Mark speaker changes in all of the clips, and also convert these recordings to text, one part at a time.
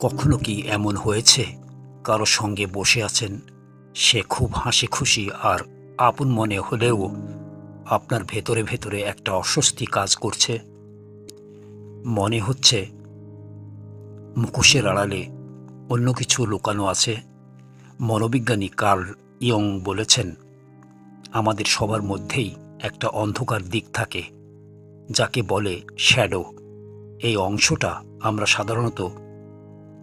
Speaker 1: কখনো কি এমন হয়েছে? কারও সঙ্গে বসে আছেন, সে খুব হাসি খুশি আর আপন মনে হলেও আপনার ভেতরে ভেতরে একটা অস্বস্তি কাজ করছে। মনে হচ্ছে মুখোশের আড়ালে অন্য কিছু লুকানো আছে। মনোবিজ্ঞানী কার্ল ইয়ং বলেছেন, আমাদের সবার মধ্যেই একটা অন্ধকার দিক থাকে, যাকে বলে শ্যাডো। এই অংশটা আমরা সাধারণত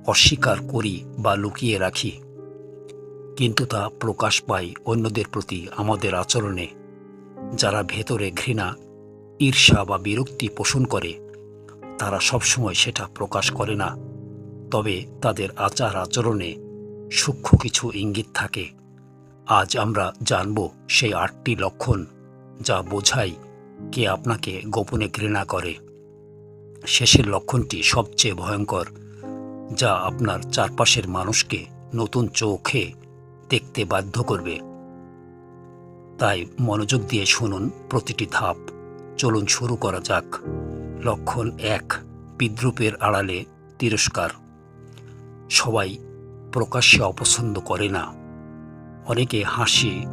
Speaker 1: অস্বীকার করি বা লুকিয়ে রাখি। কিন্তু তা প্রকাশ পায় অন্যদের প্রতি আমাদের আচরণে, যারা ভেতরে ঘৃণা, ঈর্ষা বা বিরক্তি পোষণ করে, তারা সবসময় সেটা প্রকাশ করে না। তবে তাদের আচার আচরণে সূক্ষ্ম কিছু ইঙ্গিত থাকে। আজ আমরা জানব সেই আটটি লক্ষণ যা বোঝায় কে আপনাকে গোপনে ঘৃণা করে। শেষের লক্ষণটি সবচেয়ে ভয়ঙ্কর। যা আপনার চারপাশের মানুষকে নতুন চোখে দেখতে বাধ্য করবে। তাই মনোযোগ দিয়ে শুনুন প্রতিটি ধাপ। চলুন শুরু করা যাক। লক্ষণ এক, বিদ্রুপের আড়ালে তিরস্কার। সবাই প্রকাশ্যে অপছন্দ করে না। অনেকে হাসি,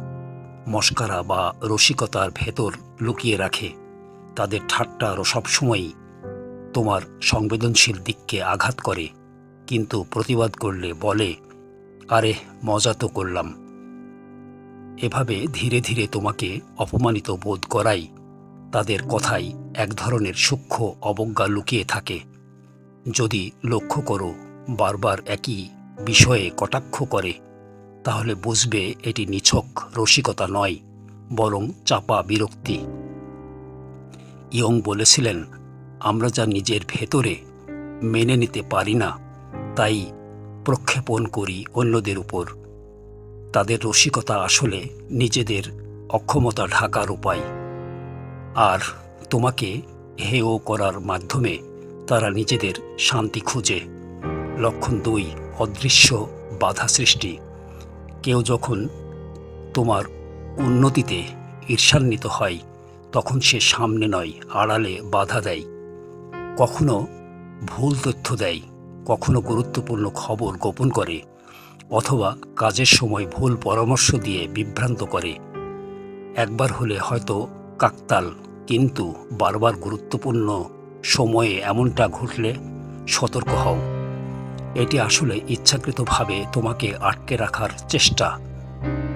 Speaker 1: মস্কারা বা রসিকতার ভেতর লুকিয়ে রাখে। তাদের ঠাট্টা আরও সবসময়ই তোমার সংবেদনশীল দিককে আঘাত করে। কিন্তু প্রতিবাদ করলে বলে, আরে, মজা তো করলাম। এভাবে ধীরে ধীরে তোমাকে অপমানিত বোধ করাই তাদের কথাই এক ধরনের সূক্ষ্ম অবজ্ঞা লুকিয়ে থাকে। যদি লক্ষ্য করো, বারবার একই বিষয়ে কটাক্ষ করে, তাহলে বুঝবে এটি নিছক রসিকতা নয়, বরং চাপা বিরক্তি। ইয়ং বলেছিলেন, আমরা যা নিজের ভেতরে মেনে নিতে পারি না তাই প্রক্ষেপণ করি অন্যদের উপর। তাদের রসিকতা আসলে নিজেদের অক্ষমতা ঢাকার উপায়। আর তোমাকে হেয় করার মাধ্যমে তারা নিজেদের শান্তি খুঁজে। লক্ষণ দুই, অদৃশ্য বাধা সৃষ্টি। কেউ যখন তোমার উন্নতিতে ঈর্ষান্বিত হয়, তখন সে সামনে নয়, আড়ালে বাধা দেয়। কখনো ভুল তথ্য দেয়। কখনো গুরুত্বপূর্ণ খবর গোপন করে অথবা কাজের সময় ভুল পরামর্শ দিয়ে বিভ্রান্ত করে। একবার হলে হয়তো কাকতাল, কিন্তু বারবার গুরুত্বপূর্ণ সময়ে এমনটা ঘটলে সতর্ক হও। এটি আসলে ইচ্ছাকৃতভাবে তোমাকে আটকে রাখার চেষ্টা,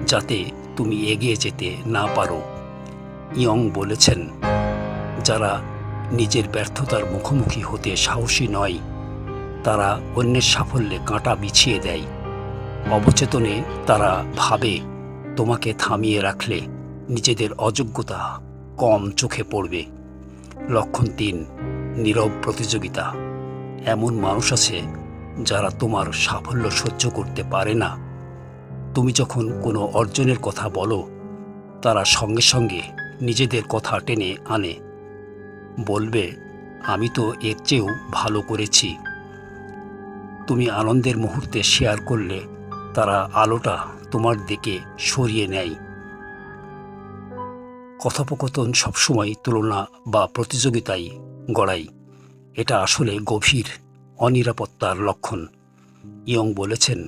Speaker 1: যাতে তুমি এগিয়ে যেতে না পারো, ইয়ং বলেছেন। যারা নিজের ব্যর্থতার মুখোমুখি হতে সাহসী নয় তারা অন্যের সাফল্যে কাঁটা বিছিয়ে দেয়। অবচেতনে তারা ভাবে, তোমাকে থামিয়ে রাখলে নিজেদের অযোগ্যতা কম চোখে পড়বে। লক্ষণ তিন, নীরব প্রতিযোগিতা। এমন মানুষ আছে যারা তোমার সাফল্য সহ্য করতে পারে না। তুমি যখন কোনো অর্জনের কথা বলো, তারা সঙ্গে সঙ্গে নিজেদের কথা টেনে আনে। বলবে, আমি তো এর চেয়েও ভালো করেছি। তুমি আনন্দের মুহূর্তে শেয়ার করলে তারা আলোটা তোমার দিকে সরিয়ে নেয়। কথোপকথন সবসময় তুলনা বা প্রতিযোগিতায় গড়ায়। এটা আসলে গভীর, অনিরাপত্তার লক্ষণ। ইয়ং বলেছেন,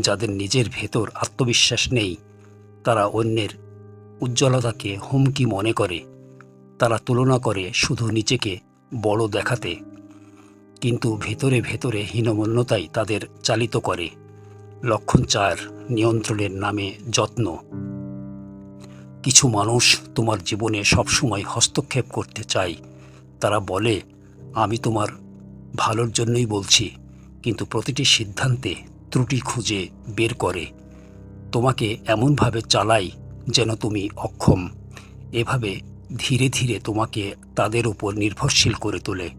Speaker 1: যাদের নিজের ভেতর আত্মবিশ্বাস নেই, তারা অন্যের উজ্জ্বলতাকে হুমকি মনে করে। তারা তুলনা করে শুধু নিজেকে বড় দেখাতে। কিন্তু ভেতরে ভেতরে হীনমন্যতাই তাদের চালিত করে। লক্ষণ চার, নিয়ন্ত্রণের নামে যত্ন। কিছু মানুষ তোমার জীবনে সবসময় হস্তক্ষেপ করতে চায়। তারা বলে, আমি তোমার ভালোর জন্যই বলছি, কিন্তু প্রতিটি সিদ্ধান্তে ত্রুটি খুঁজে বের করে। তোমাকে এমনভাবে চালাই যেন তুমি অক্ষম। এভাবে ধীরে ধীরে তোমাকে তাদের উপর নির্ভরশীল করে তোলে।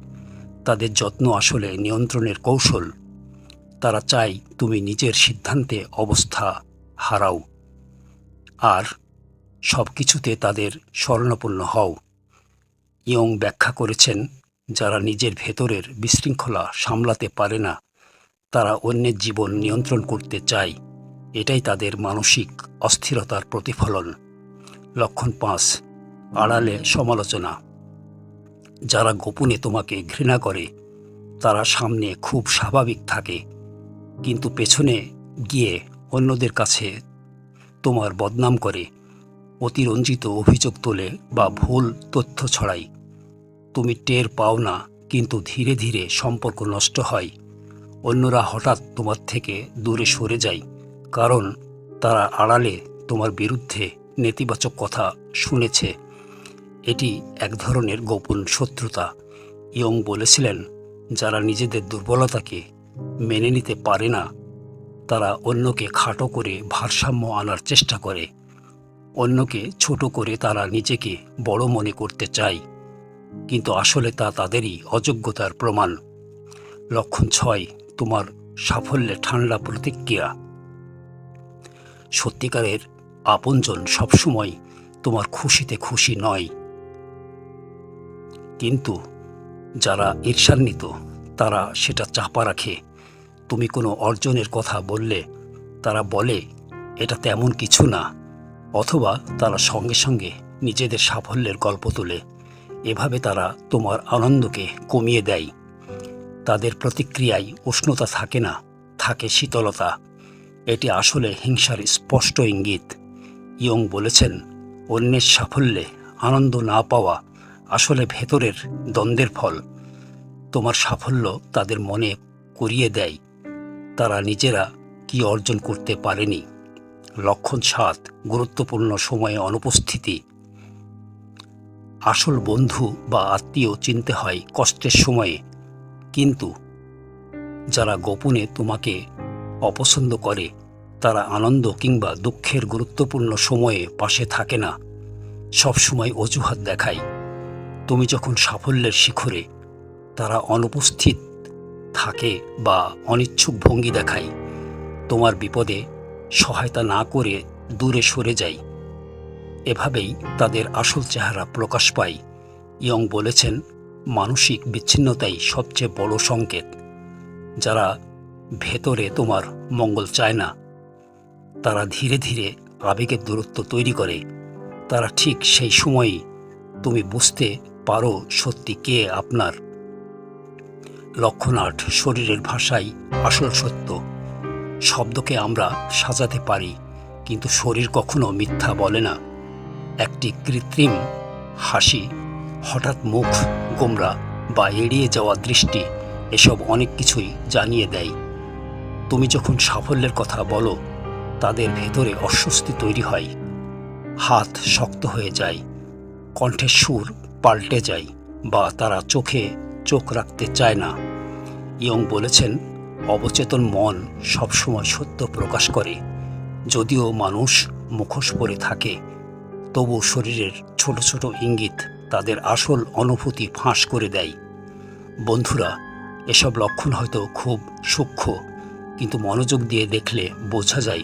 Speaker 1: তাদের যত্ন আসলে নিয়ন্ত্রণের কৌশল। তারা চায় তুমি নিজের সিদ্ধান্তে অবস্থা হারাও। আর সব কিছুতে তাদের স্মরণাপন্ন হও। ইয়ং ব্যাখ্যা করেছেন, যারা নিজের ভেতরের বিশৃঙ্খলা সামলাতে পারে না, তারা অন্যের জীবন নিয়ন্ত্রণ করতে চায়। এটাই তাদের মানসিক অস্থিরতার প্রতিফলন। লক্ষণ পাঁচ, আড়ালে সমালোচনা। যারা গোপনে তোমাকে ঘৃণা করে, তারা সামনে খুব স্বাভাবিক থাকে। কিন্তু পেছনে গিয়ে অন্যদের কাছে তোমার বদনাম করে, অতিরঞ্জিত অভিযোগ তোলে বা ভুল তথ্য ছড়ায়। তুমি টের পাও না, কিন্তু ধীরে ধীরে সম্পর্ক নষ্ট হয়। অন্যরা হঠাৎ তোমার থেকে দূরে সরে যায়, কারণ তারা আড়ালে তোমার বিরুদ্ধে নেতিবাচক কথা শুনেছে। এটি এক ধরনের গোপন শত্রুতা। ইয়ং বলেছিলেন, যারা নিজেদের দুর্বলতাকে মেনে নিতে পারে না, তারা অন্যকে খাটো করে ভারসাম্য আনার চেষ্টা করে। অন্যকে ছোট করে তারা নিজেকে বড় মনে করতে চায়। কিন্তু আসলে তা তাদেরই অযোগ্যতার প্রমাণ। লক্ষণ ছয়, তোমার সাফল্যে ঠান্ডা প্রতিক্রিয়া। সত্যিকারের আপনজন সবসময় তোমার খুশিতে খুশি নয়। কিন্তু যারা ঈর্ষান্বিত, তারা সেটা চাপা রাখে। তুমি কোনো অর্জনের কথা বললে, তারা বলে, এটা তেমন কিছু না। অথবা তারা সঙ্গে সঙ্গে নিজেদের সাফল্যের গল্প তোলে। এভাবে তারা তোমার আনন্দকে কমিয়ে দেয়। তাদের প্রতিক্রিয়ায় উষ্ণতা থাকে না, থাকে শীতলতা। এটি আসলে হিংসার স্পষ্ট ইঙ্গিত। ইয়ং বলেছেন, অন্যের সাফল্যে আনন্দ না পাওয়া আসলে ভেতরের দ্বন্দ্বের ফল। তোমার সাফল্য তাদের মনে করিয়ে দেয়। তারা নিজেরা কি অর্জন করতে পারেনি? লক্ষণ সাত, গুরুত্বপূর্ণ সময়ে অনুপস্থিতি। আসল বন্ধু বা আত্মীয় চিনতে হয় কষ্টের সময়ে। কিন্তু যারা গোপনে তোমাকে অপছন্দ করে, তারা আনন্দ কিংবা দুঃখের গুরুত্বপূর্ণ সময়ে পাশে থাকে না। সবসময় অজুহাত দেখায়। তুমি যখন সাফল্যের শিখরে তারা অনুপস্থিত থাকে বা অনিচ্ছুক ভঙ্গি দেখায়, তোমার বিপদে সহায়তা না করে দূরে সরে যায় এভাবেই তাদের আসল চেহারা প্রকাশ পায়। ইয়ং বলেছেন, মানসিক বিচ্ছিন্নতাই সবচেয়ে বড় সংকেত। যারা ভেতরে তোমার মঙ্গল চায় না, তারা ধীরে ধীরে আবেগের দূরত্ব তৈরি করে। তারা ঠিক সেই সময়ই তুমি বুঝতে পারো সত্যি কে আপনার? লক্ষণ আট শরীরের ভাষাই আসল সত্য। শব্দকে আমরা সাজাতে পারি, কিন্তু শরীর কখনো মিথ্যা বলে না। একটি কৃত্রিম হাসি, হঠাৎ মুখ গোমরা বা এড়িয়ে যাওয়া দৃষ্টি এসব অনেক কিছুই জানিয়ে দেয়। তুমি যখন সাফল্যের কথা বলো, তাদের ভেতরে অস্বস্তি তৈরি হয়। হাত শক্ত হয়ে যায়, কণ্ঠের সুর পাল্টে যায় বা তারা চোখে চোখ রাখতে চায় না। ইয়ং বলেছেন, অবচেতন মন সবসময় সত্য প্রকাশ করে। যদিও মানুষ মুখোশ পরে থাকে, তবু শরীরের ছোট ছোট ইঙ্গিত তাদের আসল অনুভূতি ফাঁস করে দেয়। বন্ধুরা, এসব লক্ষণ হয়তো খুব সূক্ষ্ম, কিন্তু মনোযোগ দিয়ে দেখলে বোঝা যায়,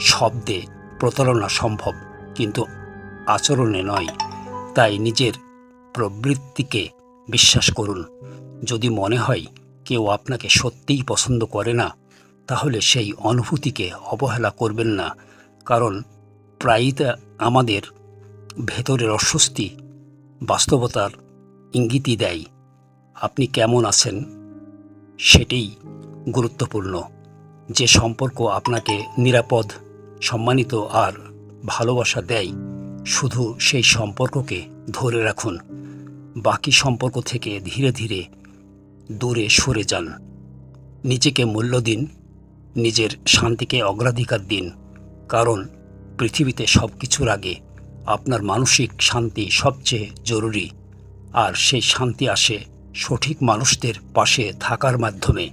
Speaker 1: শব্দে প্রতারণা সম্ভব, কিন্তু আচরণে নয়। তাই নিজের প্রবৃত্তিকে বিশ্বাস করুন। যদি মনে হয় কেউ আপনাকে সত্যিই পছন্দ করে না, তাহলে সেই অনুভূতিকে অবহেলা করবেন না। কারণ প্রায়ই তা আমাদের ভেতরের অস্বস্তি বাস্তবতার ইঙ্গিতই দেয়। আপনি কেমন আছেন? সেটাই গুরুত্বপূর্ণ। যে সম্পর্ক আপনাকে নিরাপদ, সম্মানিত আর ভালোবাসা দেয় শুধু সেই সম্পর্ককে ধরে রাখুন। বাকি সম্পর্ক থেকে ধীরে ধীরে দূরে সরে যান। নিজেকে মূল্য দিন, নিজের শান্তিকে অগ্রাধিকার দিন। কারণ পৃথিবীতে সব কিছুর আগে আপনার মানসিক শান্তি সবচেয়ে জরুরি। আর সেই শান্তি আসে সঠিক মানুষদের পাশে থাকার মাধ্যমে।